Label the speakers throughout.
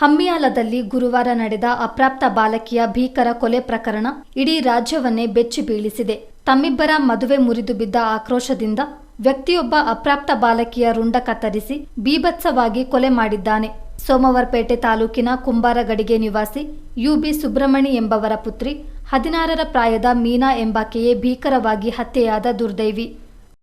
Speaker 1: ಹಮ್ಮಿಯಾಲದಲ್ಲಿ ಗುರುವಾರ ನಡೆದ ಅಪ್ರಾಪ್ತ ಬಾಲಕಿಯ ಭೀಕರ ಕೊಲೆ ಪ್ರಕರಣ ಇಡೀ ರಾಜ್ಯವನ್ನೇ ಬೆಚ್ಚಿ ಬೀಳಿಸಿದೆ. ತಮ್ಮಿಬ್ಬರ ಮದುವೆ ಮುರಿದು ಬಿದ್ದ ಆಕ್ರೋಶದಿಂದ ವ್ಯಕ್ತಿಯೊಬ್ಬ ಅಪ್ರಾಪ್ತ ಬಾಲಕಿಯ ರುಂಡ ಕತ್ತರಿಸಿ ಬೀಭತ್ಸವಾಗಿ ಕೊಲೆ ಮಾಡಿದ್ದಾನೆ. ಸೋಮವಾರಪೇಟೆ ತಾಲೂಕಿನ ಕುಂಬಾರಗಡಿಗೆ ನಿವಾಸಿ ಯುಬಿ ಸುಬ್ರಹ್ಮಣಿ ಎಂಬವರ ಪುತ್ರಿ, ಹದಿನಾರರ ಪ್ರಾಯದ ಮೀನಾ ಎಂಬಾಕೆಯೇ ಭೀಕರವಾಗಿ ಹತ್ಯೆಯಾದ ದುರ್ದೈವಿ.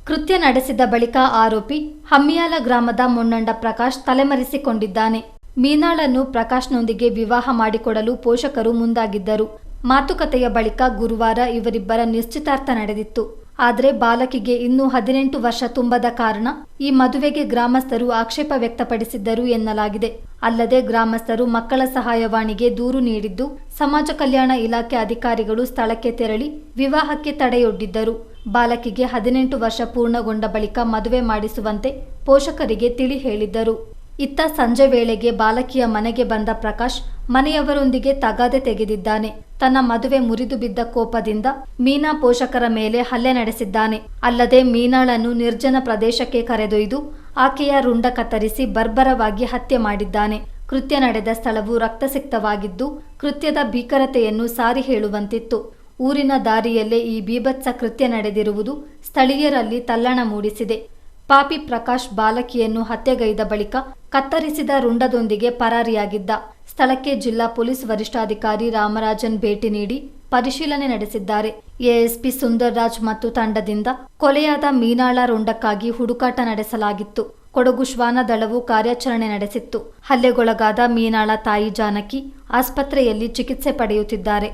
Speaker 1: ಕೃತ್ಯ ನಡೆಸಿದ ಬಳಿಕ ಆರೋಪಿ ಹಮ್ಮಿಯಾಲ ಗ್ರಾಮದ ಮುನ್ನಂಡ ಪ್ರಕಾಶ್ ತಲೆಮರೆಸಿಕೊಂಡಿದ್ದಾನೆ. ಮೀನಾಳನ್ನು ಪ್ರಕಾಶ್ನೊಂದಿಗೆ ವಿವಾಹ ಮಾಡಿಕೊಡಲು ಪೋಷಕರು ಮುಂದಾಗಿದ್ದರು. ಮಾತುಕತೆಯ ಬಳಿಕ ಗುರುವಾರ ಇವರಿಬ್ಬರ ನಿಶ್ಚಿತಾರ್ಥ ನಡೆದಿತ್ತು. ಆದರೆ ಬಾಲಕಿಗೆ ಇನ್ನೂ ಹದಿನೆಂಟು ವರ್ಷ ತುಂಬದ ಕಾರಣ ಈ ಮದುವೆಗೆ ಗ್ರಾಮಸ್ಥರು ಆಕ್ಷೇಪ ವ್ಯಕ್ತಪಡಿಸಿದ್ದರು ಎನ್ನಲಾಗಿದೆ. ಅಲ್ಲದೆ ಗ್ರಾಮಸ್ಥರು ಮಕ್ಕಳ ಸಹಾಯವಾಣಿಗೆ ದೂರು ನೀಡಿದ್ದು, ಸಮಾಜ ಕಲ್ಯಾಣ ಇಲಾಖೆ ಅಧಿಕಾರಿಗಳು ಸ್ಥಳಕ್ಕೆ ತೆರಳಿ ವಿವಾಹಕ್ಕೆ ತಡೆಯೊಡ್ಡಿದ್ದರು. ಬಾಲಕಿಗೆ ಹದಿನೆಂಟು ವರ್ಷ ಪೂರ್ಣಗೊಂಡ ಬಳಿಕ ಮದುವೆ ಮಾಡಿಸುವಂತೆ ಪೋಷಕರಿಗೆ ತಿಳಿ ಹೇಳಿದ್ದರು. ಇತ್ತ ಸಂಜೆ ವೇಳೆಗೆ ಬಾಲಕಿಯ ಮನೆಗೆ ಬಂದ ಪ್ರಕಾಶ್ ಮನೆಯವರೊಂದಿಗೆ ತಗಾದೆ ತೆಗೆದಿದ್ದಾನೆ. ತನ್ನ ಮದುವೆ ಮುರಿದು ಬಿದ್ದ ಕೋಪದಿಂದ ಮೀನಾ ಪೋಷಕರ ಮೇಲೆ ಹಲ್ಲೆ ನಡೆಸಿದ್ದಾನೆ. ಅಲ್ಲದೆ ಮೀನಾಳನ್ನು ನಿರ್ಜನ ಪ್ರದೇಶಕ್ಕೆ ಕರೆದೊಯ್ದು ಆಕೆಯ ರುಂಡ ಕತ್ತರಿಸಿ ಬರ್ಬರವಾಗಿ ಹತ್ಯೆ ಮಾಡಿದ್ದಾನೆ. ಕೃತ್ಯ ನಡೆದ ಸ್ಥಳವು ರಕ್ತಸಿಕ್ತವಾಗಿದ್ದು ಕೃತ್ಯದ ಭೀಕರತೆಯನ್ನು ಸಾರಿ ಹೇಳುವಂತಿತ್ತು. ಊರಿನ ದಾರಿಯಲ್ಲೇ ಈ ಬೀಭತ್ಸ ಕೃತ್ಯ ನಡೆದಿರುವುದು ಸ್ಥಳೀಯರಲ್ಲಿ ತಲ್ಲಣ ಮೂಡಿಸಿದೆ. ಪಾಪಿ ಪ್ರಕಾಶ್ ಬಾಲಕಿಯನ್ನು ಹತ್ಯೆಗೈದ ಬಳಿಕ ಕತ್ತರಿಸಿದ ರುಂಡದೊಂದಿಗೆ ಪರಾರಿಯಾಗಿದ್ದ. ಸ್ಥಳಕ್ಕೆ ಜಿಲ್ಲಾ ಪೊಲೀಸ್ ವರಿಷ್ಠಾಧಿಕಾರಿ ರಾಮರಾಜನ್ ಭೇಟಿ ನೀಡಿ ಪರಿಶೀಲನೆ ನಡೆಸಿದ್ದಾರೆ. ಎಎಸ್ಪಿ ಸುಂದರ್ರಾಜ್ ಮತ್ತು ತಂಡದಿಂದ ಕೊಲೆಯಾದ ಮೀನಾಳ ರುಂಡಕ್ಕಾಗಿ ಹುಡುಕಾಟ ನಡೆಸಲಾಗಿತ್ತು. ಕೊಡಗು ಶ್ವಾನ ದಳವು ಕಾರ್ಯಾಚರಣೆ ನಡೆಸಿತ್ತು. ಹಲ್ಲೆಗೊಳಗಾದ ಮೀನಾಳ ತಾಯಿ ಜಾನಕಿ ಆಸ್ಪತ್ರೆಯಲ್ಲಿ ಚಿಕಿತ್ಸೆ ಪಡೆಯುತ್ತಿದ್ದಾರೆ.